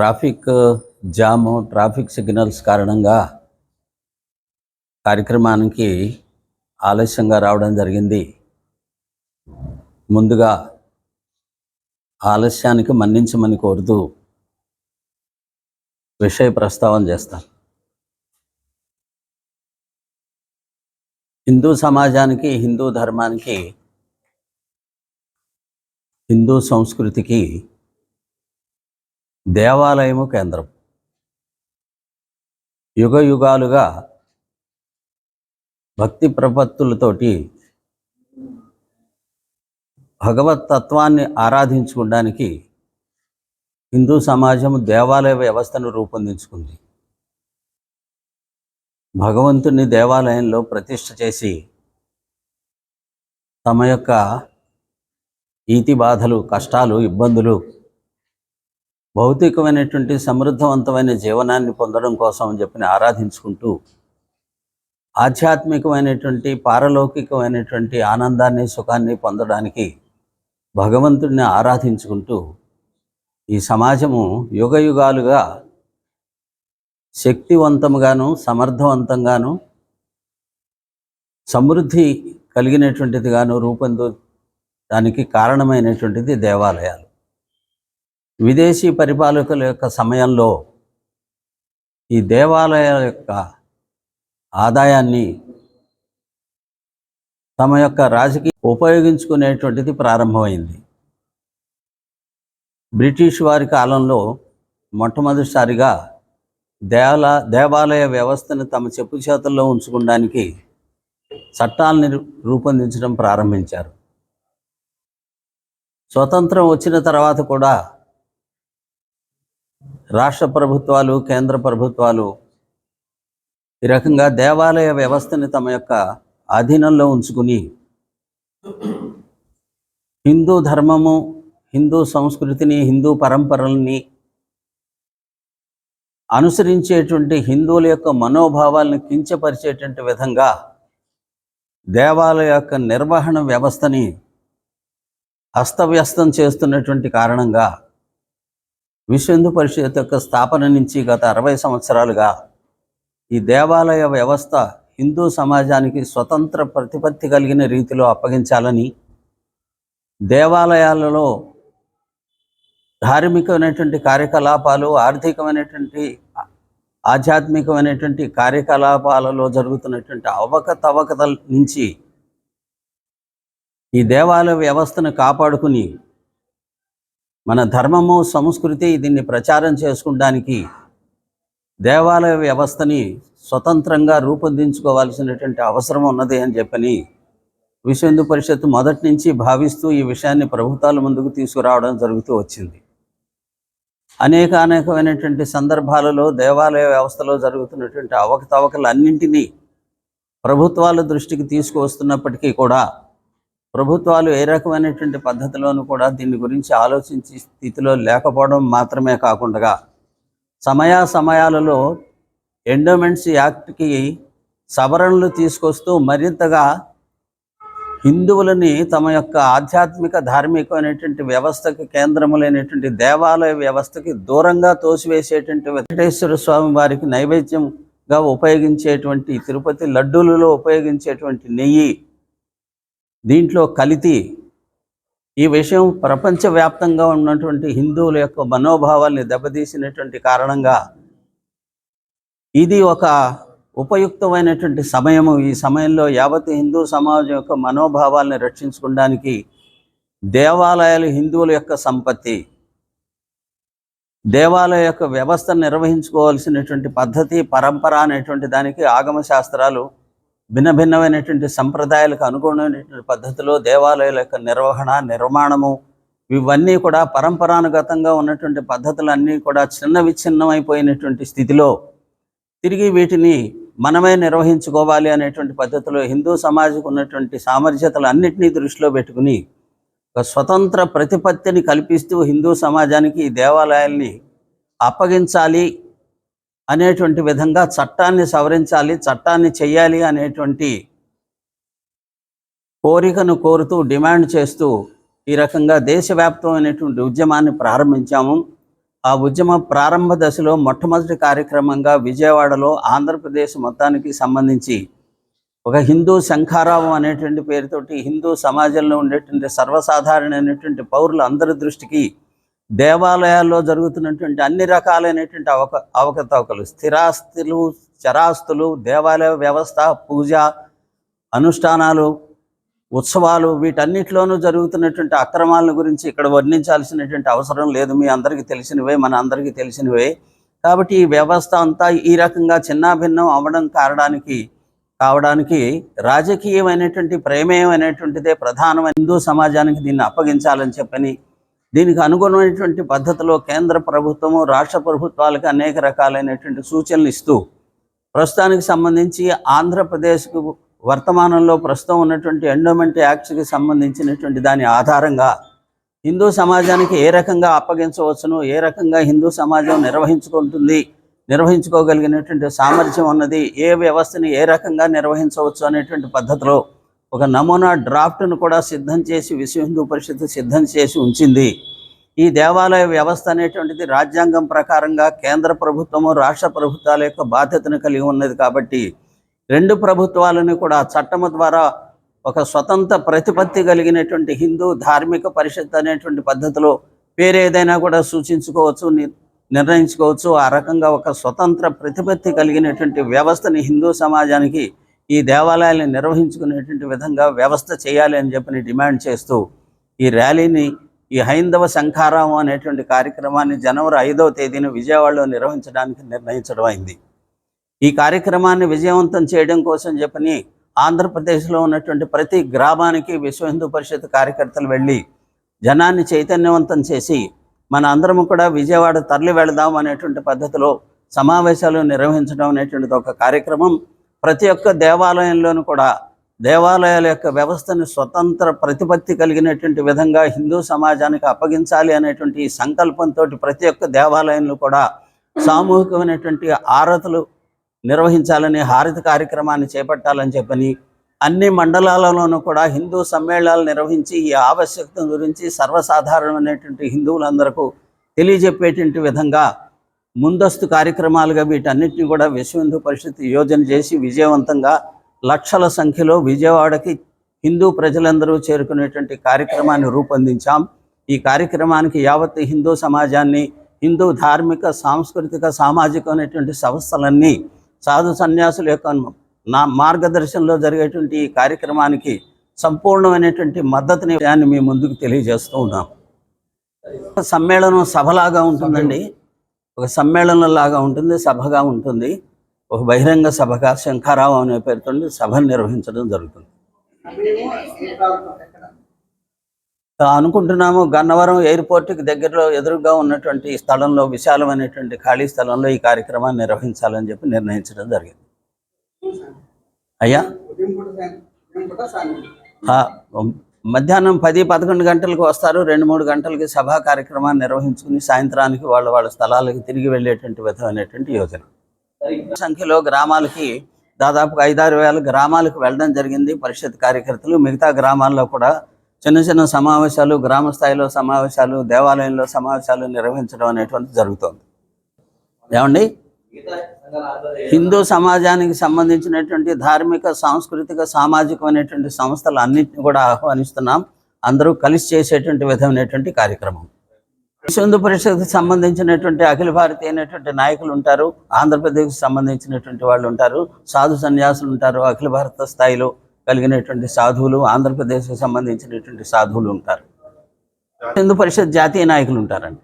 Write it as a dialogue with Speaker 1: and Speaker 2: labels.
Speaker 1: Traffic జాము traffic signals కారణంగా కార్యక్రమానికి ఆలస్యంగా రావడం జరిగింది. ముందుగా ఆలస్యానికి మన్నించమని కోరుతూ విషయ ప్రస్తావన చేస్తాను. హిందూ సమాజానికి హిందూ ధర్మానికి హిందూ సంస్కృతికి దేవాలయము కేంద్రం. యుగ యుగాలుగా భక్తి ప్రపత్తులతోటి భగవత్ తత్వాన్ని ఆరాధించుకోవడానికి హిందూ సమాజం దేవాలయ వ్యవస్థను రూపొందించుకుంది. భగవంతుని దేవాలయంలో ప్రతిష్ఠ చేసి తమ యొక్క ఈతి బాధలు కష్టాలు ఇబ్బందులు భౌతికమైనటువంటి సమృద్ధవంతమైన జీవనాన్ని పొందడం కోసం అని చెప్పి ఆరాధించుకుంటూ ఆధ్యాత్మికమైనటువంటి పారలౌకికమైనటువంటి ఆనందాన్ని సుఖాన్ని పొందడానికి భగవంతుడిని ఆరాధించుకుంటూ ఈ సమాజము యుగ యుగాలుగా శక్తివంతంగాను సమర్థవంతంగాను సమృద్ధి కలిగినటువంటిదిగాను రూపొందు దానికి కారణమైనటువంటిది దేవాలయాలు. విదేశీ పరిపాలకుల యొక్క సమయంలో ఈ దేవాలయాల యొక్క ఆదాయాన్ని తమ యొక్క రాజకీయ ఉపయోగించుకునేటువంటిది ప్రారంభమైంది. బ్రిటిష్ వారి కాలంలో మొట్టమొదటిసారిగా దేవాల దేవాలయ వ్యవస్థను తమ చెప్పు చేతుల్లో ఉంచుకోవడానికి చట్టాలని రూపొందించడం ప్రారంభించారు. స్వతంత్రం వచ్చిన తర్వాత కూడా రాష్ట్ర ప్రభుత్వాలు కేంద్ర ప్రభుత్వాలు ఈ రకంగా దేవాలయ వ్యవస్థని తమ యొక్క అధీనంలో ఉంచుకుని హిందూ ధర్మము హిందూ సంస్కృతిని హిందూ పరంపరల్ని అనుసరించేటువంటి హిందువుల యొక్క మనోభావాలను కించపరిచేటువంటి విధంగా దేవాలయ యొక్క నిర్వహణ వ్యవస్థని అస్తవ్యస్తం చేస్తున్నటువంటి కారణంగా విశ్వందు పరిషత్ యొక్క స్థాపన నుంచి గత అరవై సంవత్సరాలుగా ఈ దేవాలయ వ్యవస్థ హిందూ సమాజానికి స్వతంత్ర ప్రతిపత్తి కలిగిన రీతిలో అప్పగించాలని దేవాలయాలలో ధార్మికమైనటువంటి కార్యకలాపాలు ఆర్థికమైనటువంటి ఆధ్యాత్మికమైనటువంటి కార్యకలాపాలలో జరుగుతున్నటువంటి అవకతవకతల నుంచి ఈ దేవాలయ వ్యవస్థను కాపాడుకుని మన ధర్మము సంస్కృతి దీన్ని ప్రచారం చేసుకోవడానికి దేవాలయ వ్యవస్థని స్వతంత్రంగా రూపొందించుకోవాల్సినటువంటి అవసరం ఉన్నది అని చెప్పని విశ్వ హిందూ పరిషత్ మొదటి నుంచి భావిస్తూ ఈ విషయాన్ని ప్రభుత్వాల ముందుకు తీసుకురావడం జరుగుతూ వచ్చింది. అనేక అనేకమైనటువంటి సందర్భాలలో దేవాలయ వ్యవస్థలో జరుగుతున్నటువంటి అవకతవకలన్నింటినీ ప్రభుత్వాల దృష్టికి తీసుకువస్తున్నప్పటికీ కూడా ప్రభుత్వాలు ఏ రకమైనటువంటి పద్ధతిలోనూ కూడా దీని గురించి ఆలోచించి స్థితిలో లేకపోవడం మాత్రమే కాకుండా సమయా సమయాలలో ఎండోమెంట్స్ యాక్ట్కి సవరణలు తీసుకొస్తూ మరింతగా హిందువులని తమ యొక్క ఆధ్యాత్మిక ధార్మికమైనటువంటి వ్యవస్థకి కేంద్రములైనటువంటి దేవాలయ వ్యవస్థకి దూరంగా తోసివేసేటువంటి వెంకటేశ్వర స్వామి వారికి నైవేద్యంగా ఉపయోగించేటువంటి తిరుపతి లడ్డూలలో ఉపయోగించేటువంటి నెయ్యి దీంట్లో కలితి ఈ విషయం ప్రపంచవ్యాప్తంగా ఉన్నటువంటి హిందువుల యొక్క మనోభావాల్ని దెబ్బతీసినటువంటి కారణంగా ఇది ఒక ఉపయుక్తమైనటువంటి సమయము. ఈ సమయంలో యావత్ హిందూ సమాజం యొక్క మనోభావాల్ని రక్షించుకోవడానికి దేవాలయాలు హిందువుల యొక్క సంపత్తి దేవాలయ యొక్క వ్యవస్థను నిర్వహించుకోవాల్సినటువంటి పద్ధతి పరంపర అనేటువంటి దానికి ఆగమ శాస్త్రాలు భిన్న భిన్నమైనటువంటి సంప్రదాయాలకు అనుగుణమైనటువంటి పద్ధతిలో దేవాలయాల యొక్క నిర్వహణ నిర్మాణము ఇవన్నీ కూడా పరంపరానుగతంగా ఉన్నటువంటి పద్ధతులన్నీ కూడా చిన్న విచ్ఛిన్నమైపోయినటువంటి స్థితిలో తిరిగి వీటిని మనమే నిర్వహించుకోవాలి అనేటువంటి పద్ధతిలో హిందూ సమాజకు ఉన్నటువంటి సామర్థ్యతలు అన్నింటినీ దృష్టిలో పెట్టుకుని ఒక స్వతంత్ర ప్రతిపత్తిని కల్పిస్తూ హిందూ సమాజానికి దేవాలయాల్ని అప్పగించాలి. అనేటువంటి విధంగా చట్టాన్ని సవరించాలి చట్టాన్ని చెయ్యాలి అనేటువంటి కోరికను కోరుతూ డిమాండ్ చేస్తూ ఈ రకంగా దేశవ్యాప్తమైనటువంటి ఉద్యమాన్ని ప్రారంభించాము. ఆ ఉద్యమ ప్రారంభ దశలో మొట్టమొదటి కార్యక్రమంగా విజయవాడలో ఆంధ్రప్రదేశ్ మొత్తానికి సంబంధించి ఒక హిందూ శంఖారావం అనేటువంటి పేరుతోటి హిందూ సమాజంలో ఉండేటువంటి సర్వసాధారణమైనటువంటి పౌరులు అందరి దృష్టికి దేవాలయాల్లో జరుగుతున్నటువంటి అన్ని రకాలైనటువంటి అవక అవకతవకలు స్థిరాస్తులు చరాస్తులు దేవాలయ వ్యవస్థ పూజ అనుష్ఠానాలు ఉత్సవాలు వీటన్నిటిలోనూ జరుగుతున్నటువంటి అక్రమాల గురించి ఇక్కడ వర్ణించాల్సినటువంటి అవసరం లేదు. మీ అందరికీ తెలిసినవే మన అందరికీ తెలిసినవే. కాబట్టి ఈ వ్యవస్థ అంతా ఈ రకంగా చిన్నాభిన్నం అవ్వడం కారణానికి కావడానికి రాజకీయమైనటువంటి ప్రమేయమైనటువంటిదే ప్రధానం హిందూ సమాజానికి దీన్ని అప్పగించాలని చెప్పని దీనికి అనుగుణమైనటువంటి పద్ధతిలో కేంద్ర ప్రభుత్వము రాష్ట్ర ప్రభుత్వాలకు అనేక రకాలైనటువంటి సూచనలు ఇస్తూ ప్రస్తుతానికి సంబంధించి ఆంధ్రప్రదేశ్కు వర్తమానంలో ప్రస్తుతం ఉన్నటువంటి ఎండోమెంట్ యాక్ట్కి సంబంధించినటువంటి దాని ఆధారంగా హిందూ సమాజానికి ఏ రకంగా అప్పగించవచ్చును ఏ రకంగా హిందూ సమాజం నిర్వహించుకుంటుంది నిర్వహించుకోగలిగినటువంటి సామర్థ్యం ఉన్నది ఏ వ్యవస్థని ఏ రకంగా నిర్వహించవచ్చు అనేటువంటి పద్ధతిలో ఒక నమూనా డ్రాఫ్ట్ను కూడా సిద్ధం చేసి విశ్వ హిందూ పరిషత్ సిద్ధం చేసి ఉంచింది. ఈ దేవాలయ వ్యవస్థ అనేటువంటిది రాజ్యాంగం ప్రకారంగా కేంద్ర ప్రభుత్వము రాష్ట్ర ప్రభుత్వాల యొక్క బాధ్యతను కలిగి ఉన్నది కాబట్టి రెండు ప్రభుత్వాలను కూడా చట్టము ద్వారా ఒక స్వతంత్ర ప్రతిపత్తి కలిగినటువంటి హిందూ ధార్మిక పరిషత్ అనేటువంటి పద్ధతిలో పేరేదైనా కూడా సూచించుకోవచ్చు ని- నిర్ణయించుకోవచ్చు. ఆ రకంగా ఒక స్వతంత్ర ప్రతిపత్తి కలిగినటువంటి వ్యవస్థని హిందూ సమాజానికి ఈ దేవాలయాలను నిర్వహించుకునేటువంటి విధంగా వ్యవస్థ చేయాలి అని చెప్పి డిమాండ్ చేస్తూ ఈ ర్యాలీని ఈ హైందవ శంఖారావం అనేటువంటి కార్యక్రమాన్ని జనవరి ఐదవ తేదీన విజయవాడలో నిర్వహించడానికి నిర్ణయించడం అయింది. ఈ కార్యక్రమాన్ని విజయవంతం చేయడం కోసం చెప్పని ఆంధ్రప్రదేశ్లో ఉన్నటువంటి ప్రతి గ్రామానికి విశ్వ హిందూ పరిషత్ కార్యకర్తలు వెళ్ళి జనాన్ని చైతన్యవంతం చేసి మన అందరము కూడా విజయవాడ తరలి వెళదాం అనేటువంటి పద్ధతిలో సమావేశాలు నిర్వహించడం అనేటువంటిది ఒక కార్యక్రమం. ప్రతి ఒక్క దేవాలయంలోనూ కూడా దేవాలయాల యొక్క వ్యవస్థను స్వతంత్ర ప్రతిపత్తి కలిగినటువంటి విధంగా హిందూ సమాజానికి అప్పగించాలి అనేటువంటి సంకల్పంతో ప్రతి ఒక్క దేవాలయంలో కూడా సామూహికమైనటువంటి ఆరతులు నిర్వహించాలని హారతి కార్యక్రమాన్ని చేపట్టాలని చెప్పని అన్ని మండలాలలోనూ కూడా హిందూ సమ్మేళనాలు నిర్వహించి ఈ ఆవశ్యకత గురించి సర్వసాధారణమైనటువంటి హిందువులందరకు తెలియజెప్పేటువంటి విధంగా ముందస్తు కార్యక్రమాలుగా వీటన్నిటిని కూడా విశ్వ హిందూ పరిషత్ యోజన చేసి విజయవంతంగా లక్షల సంఖ్యలో విజయవాడకి హిందూ ప్రజలందరూ చేరుకునేటువంటి కార్యక్రమాన్ని రూపొందించాం. ఈ కార్యక్రమానికి యావత్ హిందూ సమాజాన్ని హిందూ ధార్మిక సాంస్కృతిక సామాజిక అనేటువంటి సంస్థలన్నీ సాధు సన్యాసుల యొక్క నా మార్గదర్శనంలో జరిగేటువంటి ఈ కార్యక్రమానికి సంపూర్ణమైనటువంటి మద్దతుని దాన్ని మీ ముందుకు తెలియజేస్తూ ఉన్నాం. సమ్మేళనం సభలాగా ఉంటుందండి. ఒక సమ్మేళనం లాగా ఉంటుంది సభగా ఉంటుంది. ఒక బహిరంగ సభగా శంఖారావు అనే పేరుతో సభను నిర్వహించడం జరుగుతుంది. అనుకుంటున్నాము గన్నవరం ఎయిర్పోర్ట్కి దగ్గరలో ఎదురుగా ఉన్నటువంటి స్థలంలో విశాలమైనటువంటి ఖాళీ స్థలంలో ఈ కార్యక్రమాన్ని నిర్వహించాలని చెప్పి నిర్ణయించడం జరిగింది. అయ్యా? మధ్యాహ్నం పది పదకొండు గంటలకు వస్తారు. రెండు మూడు గంటలకి సభా కార్యక్రమాన్ని నిర్వహించుకుని సాయంత్రానికి వాళ్ళ వాళ్ళ స్థలాలకు తిరిగి వెళ్ళేటువంటి విధమైనటువంటి యోజన సంఖ్యలో గ్రామాలకి దాదాపు ఐదారు వేల గ్రామాలకు వెళ్ళడం జరిగింది. పరిషత్ కార్యకర్తలు మిగతా గ్రామాల్లో కూడా చిన్న చిన్న సమావేశాలు గ్రామ స్థాయిలో సమావేశాలు దేవాలయంలో సమావేశాలు నిర్వహించడం అనేటువంటి జరుగుతోంది. ఏమండి? హిందూ సమాజానికి సంబంధించినటువంటి ధార్మిక సాంస్కృతిక సామాజికమైనటువంటి సంస్థలు అన్నింటినీ కూడా ఆహ్వానిస్తున్నాం. అందరూ కలిసి చేసేటువంటి విధమైనటువంటి కార్యక్రమం. విశ్వందు పరిషత్కి సంబంధించినటువంటి అఖిల భారతీయ అయినటువంటి నాయకులు ఉంటారు. ఆంధ్రప్రదేశ్కి సంబంధించినటువంటి వాళ్ళు ఉంటారు. సాధు సన్యాసులు ఉంటారు. అఖిల భారత స్థాయిలో కలిగినటువంటి సాధువులు ఆంధ్రప్రదేశ్కి సంబంధించినటువంటి సాధువులు ఉంటారు. విశ్వందు పరిషత్ జాతీయ నాయకులు ఉంటారండి.